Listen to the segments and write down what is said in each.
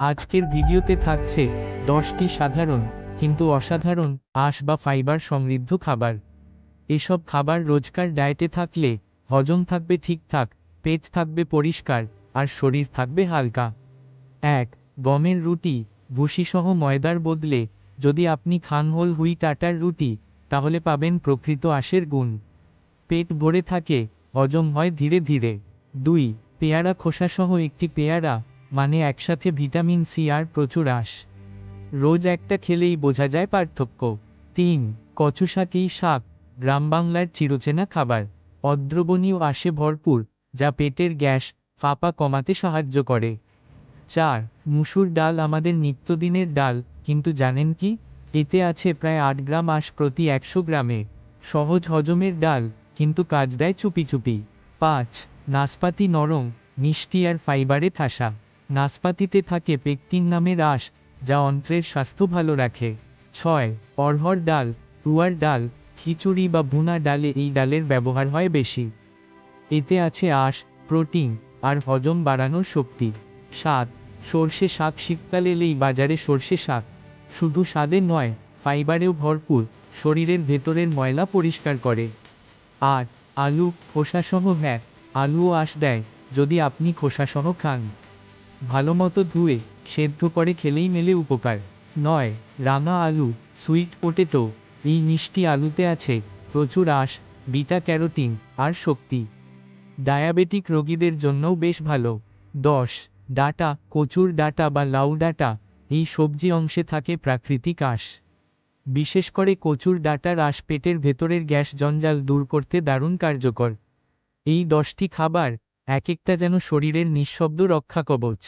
আজকের ভিডিওতে থাকছে দশটি সাধারণ, কিন্তু অসাধারণ আঁশ বা ফাইবার সমৃদ্ধ খাবার। এসব খাবার রোজকার ডায়েটে থাকলে হজম থাকবে ঠিকঠাক পেট থাকবে পরিষ্কার, আর শরীর থাকবে হালকা। এক, গমের রুটি, ভুসিসহ ময়দার বদলে যদি আপনি খান হোল হুইট আটার রুটি, তাহলে পাবেন প্রকৃত আঁশের গুণ। পেট ভরে থাকে, হজম হয় ধীরে ধীরে। দুই, পেয়ারা খোসাসহ একটি পেয়ারা মানে একসাথে ভিটামিন সি আর প্রচুর আঁশ রোজ একটা খেলেই বোঝা যায় পার্থক্য। তিন, কচু শাক এই শাক, গ্রাম বাংলার চিরচেনা খাবার। অদ্রবণীয় আসে ভরপুর, যা পেটের গ্যাস, ফাঁপা কমাতে সাহায্য করে। চার, মুসুর ডাল আমাদের নিত্যদিনের ডাল, কিন্তু জানেন কি? এতে আছে প্রায় আট গ্রাম আঁশ প্রতি একশো গ্রামে। সহজ হজমের ডাল, কিন্তু কাজ দেয় চুপি চুপি। পাঁচ, নাশপাতি নরম, মিষ্টি আর ফাইবারে ঠাসা। নাশপাতিতে থাকে পেকটিন নামের আঁশ, যা অন্ত্রের স্বাস্থ্য ভালো রাখে। ছয় অরহর ডাল তুয়ার ডাল, খিচুড়ি বা ভুনা ডালে এই ডালের ব্যবহার হয় বেশি। এতে আছে আঁশ, প্রোটিন, আর হজম বাড়ানোর শক্তি। সাত, সর্ষে শাক শীতকাল এলেই বাজারে সর্ষে শাক। শুধু স্বাদে নয়, ফাইবারেও ভরপুর, শরীরের ভেতরের ময়লা পরিষ্কার করে। আট, আলু, খোসাসহ হ্যাঁ আলুও আঁশ দেয়, যদি আপনি খোসাসহ খান। ভালো মতো ধুয়ে, সেদ্ধ করে খেলেই মেলে উপকার। নয়, রাঙা আলু সুইট পোটেটো এই মিষ্টি আলুতে আছে প্রচুর আঁশ, বিটা ক্যারোটিন, আর শক্তি। ডায়াবেটিক রোগীদের জন্যও বেশ ভালো। দশ, ডাটা, কচুর ডাটা বা লাউ ডাটা, এই সবজি অংশে থাকে প্রাকৃতিক আঁশ। বিশেষ করে কচুর ডাটার আঁশ পেটের ভেতরের গ্যাস জঞ্জাল দূর করতে দারুণ কার্যকর। এই দশটি খাবার এক একটা যেন শরীরের নিঃশব্দ রক্ষা কবচ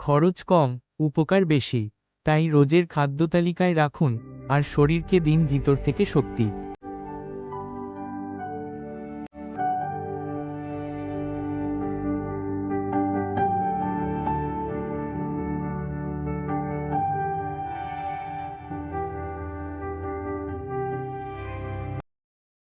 খরচ কম, উপকার বেশি, তাই রোজের খাদ্য তালিকায় রাখুন, আর শরীরকে দিন ভিতর থেকে শক্তি।